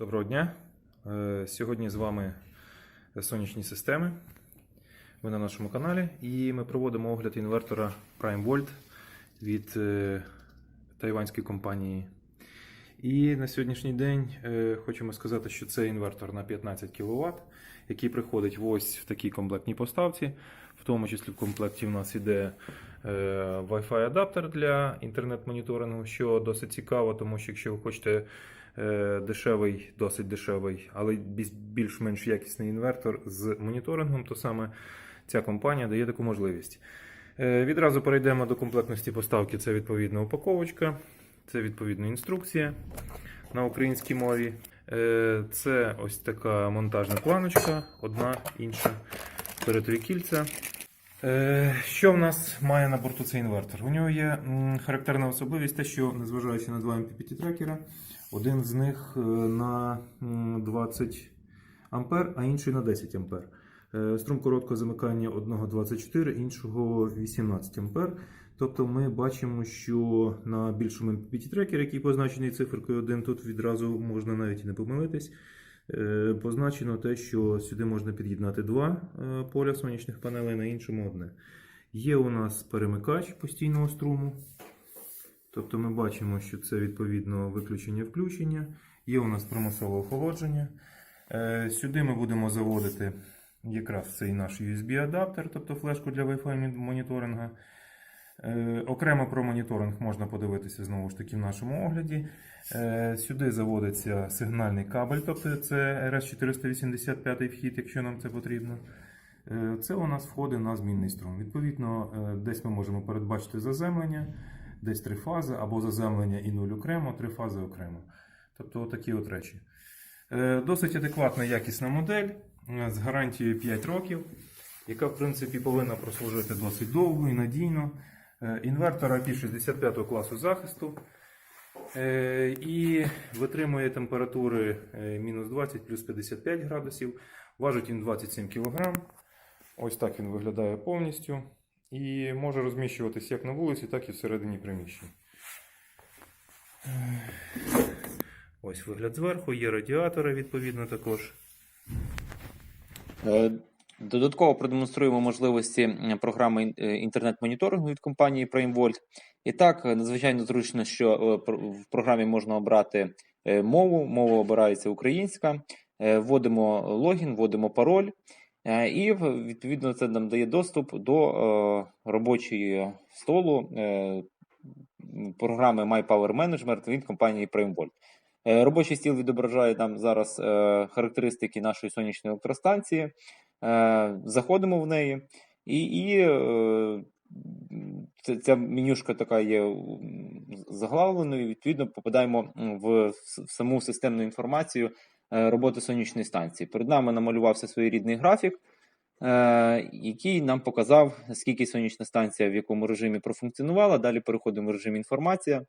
Доброго дня. Е, Сьогодні з вами сонячні системи. Ви на нашому каналі і ми проводимо огляд інвертора Prime Volt від е, тайванської компанії. І на сьогоднішній день е, хочемо сказати, що це інвертор на 15 кВт, який приходить ось в такій комплектній поставці. В тому числі в комплекті в нас іде Wi-Fi адаптер для інтернет-моніторингу, що досить цікаво, тому що якщо ви хочете дешевий, досить дешевий, але більш- більш-менш якісний інвертор з моніторингом, то саме ця компанія дає таку можливість. Е, Відразу перейдемо до комплектності поставки. Це відповідна упаковочка, це відповідна інструкція на українській мові. Е, Це ось така монтажна планочка, одна інша, перетові кільця. Е, Що в нас має на борту цей інвертор? У нього є характерна особливість, те, що незважаючи на два MPPT трекера, один з них е, на 20 ампер, а інший на 10 ампер. Е, Струм короткого замикання одного 24, іншого 18 ампер. Тобто ми бачимо, що на більшому MPPT трекері, який позначений циферкою 1, тут відразу можна навіть і не помилитись. Е, Позначено те, що сюди можна під'єднати два поля сонячних панелей, на іншому одне. Є у нас перемикач постійного струму. Тобто ми бачимо, що це відповідно виключення-включення. Є у нас примусове охолодження. Е, Сюди ми будемо заводити якраз цей наш USB-адаптер, тобто флешку для Wi-Fi моніторингу. Е, Окремо про моніторинг можна подивитися знову ж таки в нашому огляді. Е, Сюди заводиться сигнальний кабель, тобто це RS485 вхід, якщо нам це потрібно. Це у нас входить на змінний струм. Відповідно, десь ми можемо передбачити заземлення, десь три фази, або заземлення і нуль окремо, три фази окремо. Тобто такі от речі. Е, Досить адекватна якісна модель е, з гарантією 5 років, яка в принципі повинна прослужити досить довго і надійно. Е, Інвертор IP65 класу захисту. І витримує температури мінус 20 плюс 55 градусів. Важить він 27 кг. Ось так він виглядає повністю. І може розміщуватись як на вулиці, так і всередині приміщень. Е, Ось вигляд зверху, є радіатори відповідно також. Е, Додатково продемонструємо можливості програми е, інтернет-моніторингу від компанії PrimeVolt. І так, е, надзвичайно зручно, що в програмі можна обрати мову. Мова обирається українська. Вводимо логін, вводимо пароль. Е, І відповідно це нам дає доступ до е, робочої столу е, програми My Power Management від компанії PrimeVolt. Робочий стіл відображає нам зараз характеристики нашої сонячної електростанції. Заходимо в неї, і, і ця, менюшка така є заглавленою. Відповідно, попадаємо в, саму системну інформацію роботи сонячної станції. Перед нами намалювався своєрідний графік, е, який нам показав, скільки сонячна станція в якому режимі профункціонувала. Далі переходимо в режим інформація.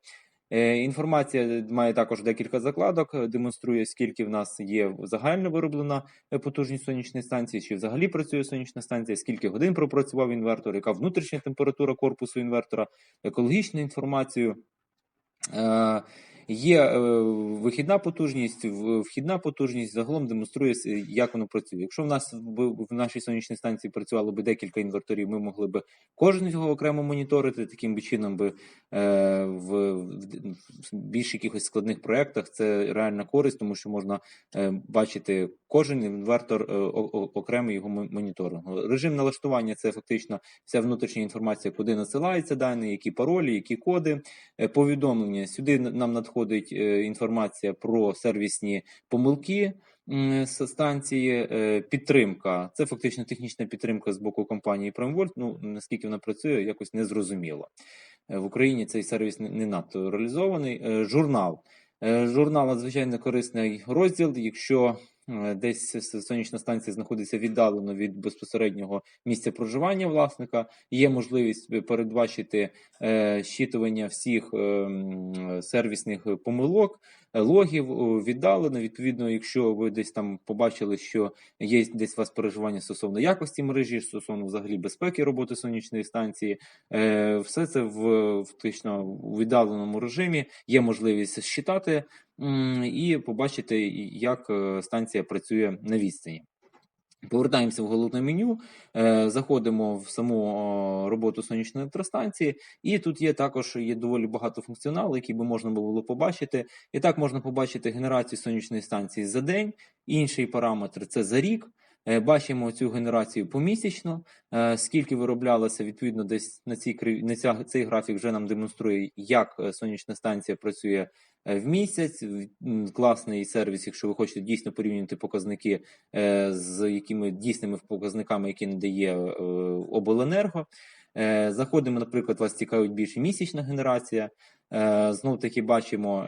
Е, Інформація має також декілька закладок, е, демонструє, скільки в нас є загально вироблена е, потужність сонячної станції, чи взагалі працює сонячна станція, скільки годин пропрацював інвертор, яка внутрішня температура корпусу інвертора, екологічну інформацію. Є е, вихідна потужність, вхідна потужність загалом демонструє, як воно працює. Якщо в нас в, нашій сонячній станції працювало би декілька інверторів, ми могли би кожен його окремо моніторити. Таким би чином би е, в, в, більш якихось складних проєктах це реальна користь, тому що можна е, бачити кожен інвертор е, окремо його мо- моніторингу. Режим налаштування це фактично вся внутрішня інформація, куди насилаються дані, які паролі, які коди, е, повідомлення. Сюди нам надходить е, інформація про сервісні помилки. станції е, підтримка. Це фактично технічна підтримка з боку компанії PrimeVolt. Ну наскільки вона працює, якось незрозуміло. Е, В Україні цей сервіс не- надто реалізований. Журнал. Журнал надзвичайно корисний розділ. Якщо десь сонячна станція знаходиться віддалено від безпосереднього місця проживання власника, є можливість е, передбачити е, щитування всіх е, сервісних помилок. е, логів віддалено. Відповідно, якщо ви десь там побачили, що є десь у вас переживання стосовно якості мережі, стосовно взагалі безпеки роботи сонячної станції, е, все це в фактично у віддаленому режимі є можливість считати м, і побачити, як е, станція працює на відстані. Повертаємося в головне меню, е, заходимо в саму роботу сонячної електростанції, і тут є також є доволі багато функціоналу, який би можна було побачити. І так можна побачити генерацію сонячної станції за день. Інший параметр це за рік. Е, Бачимо цю генерацію помісячно, е, скільки вироблялося, відповідно, десь на цій на ця, цей графік вже нам демонструє, як е, сонячна станція працює в місяць. Класний сервіс, якщо ви хочете дійсно порівнювати показники з якими дійсними показниками, які надає обленерго. Заходимо, наприклад, вас цікавить більше місячна генерація. Знов таки бачимо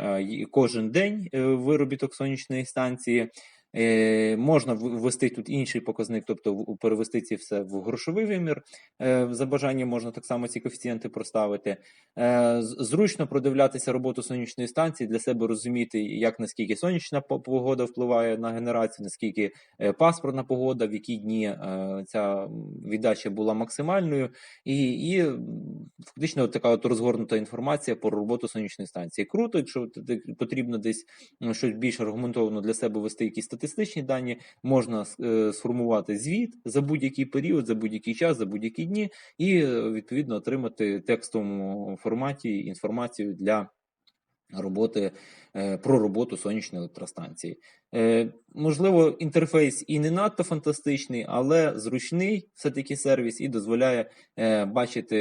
кожен день виробіток сонячної станції. Е, Можна ввести тут інший показник, тобто перевести це все в грошовий вимір. Е, За бажанням можна так само ці коефіцієнти проставити. Е, Зручно продивлятися роботу сонячної станції, для себе розуміти, як наскільки сонячна погода впливає на генерацію, наскільки е, пасмурна погода, в які дні е, ця віддача була максимальною, і, і фактично така от розгорнута інформація про роботу сонячної станції. Круто, якщо потрібно десь щось більш аргументовано для себе вести якісь статистичні дані, можна е, сформувати звіт за будь-який період, за будь-який час, за будь-які дні, і е, відповідно отримати текстовому форматі інформацію для роботи е, про роботу сонячної електростанції. Можливо, інтерфейс і не надто фантастичний, але зручний все-таки сервіс і дозволяє бачити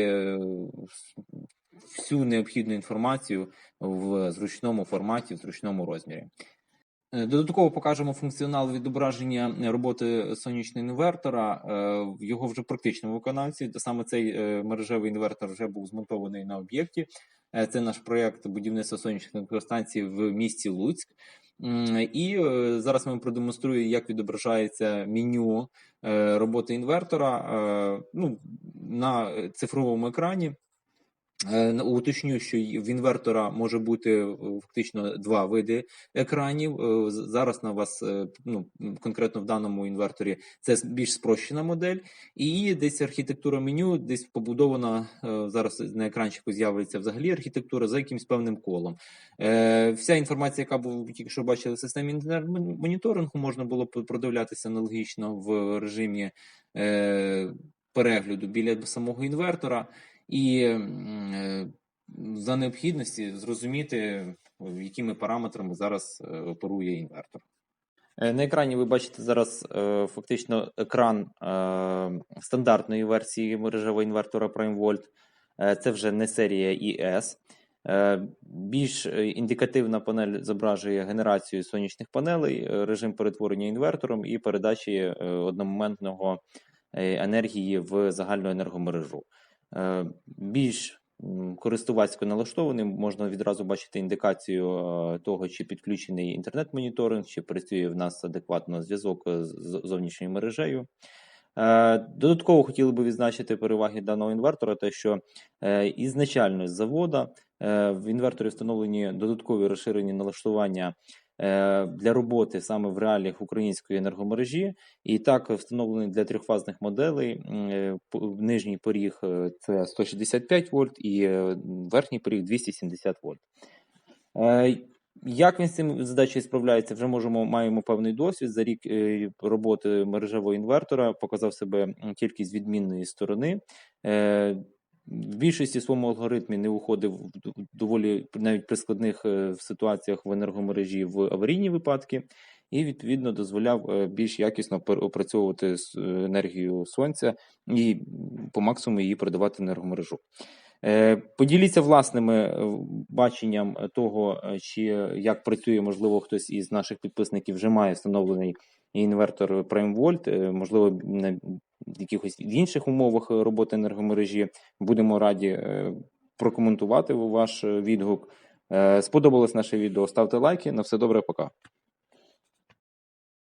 всю необхідну інформацію в зручному форматі, в зручному розмірі. Е, Додатково покажемо функціонал відображення роботи сонячного інвертора е, в його вже практичному виконанні. Та Саме цей е, мережевий інвертор вже був змонтований на об'єкті. Е, Це наш проєкт будівництва сонячних електростанцій в місті Луцьк. І е, зараз ми продемонструю, як відображається меню е, роботи інвертора е, ну, на цифровому екрані. Е, Уточню, що в інвертора може бути е, фактично два види екранів. Е, Зараз на вас ну, конкретно в даному інверторі це більш спрощена модель, і десь архітектура меню десь побудована зараз на екранчику з'явиться взагалі архітектура за якимсь певним колом. Вся інформація, яка була тільки що бачили в системі інтернет-моніторингу, можна було продивлятися аналогічно в режимі перегляду біля самого інвертора і е, за необхідності зрозуміти, якими параметрами зараз е, оперує інвертор. Е, На екрані ви бачите зараз фактично екран стандартної версії мережевого інвертора PrimeVolt. Це вже не серія ES. Більш індикативна панель зображує генерацію сонячних панелей, режим перетворення інвертором і передачі одномоментного енергії в загальну енергомережу. Е, Більш користувацько налаштованим можна відразу бачити індикацію е, того, чи підключений інтернет-моніторинг, чи працює в нас адекватно зв'язок з з зовнішньою мережею. Е, Додатково хотіли би відзначити переваги даного інвертора, те, що е, ізначально з завода е, в інверторі встановлені додаткові розширені налаштування е, для роботи саме в реаліях української енергомережі, і так встановлений для трьохфазних моделей е, нижній поріг е, це 165 вольт і е, верхній поріг 270 вольт. Е, Як він з цим задачею справляється, вже можемо маємо певний досвід. За рік е, роботи мережевого інвертора показав себе з відмінної сторони. В більшості своєму алгоритмі не уходив в доволі навіть при складних е, ситуаціях в енергомережі в аварійні випадки, і відповідно дозволяв е, більш якісно опрацьовувати е, енергію сонця і по максимуму її передавати в енергомережу. Поділіться власними баченням того, чи як працює, можливо, хтось із наших підписників вже має встановлений інвертор PrimeVolt, е, можливо, на якихось інших умовах роботи енергомережі. Будемо раді е, прокоментувати ваш е, відгук. Сподобалось наше відео. Ставте лайки. На все добре, пока.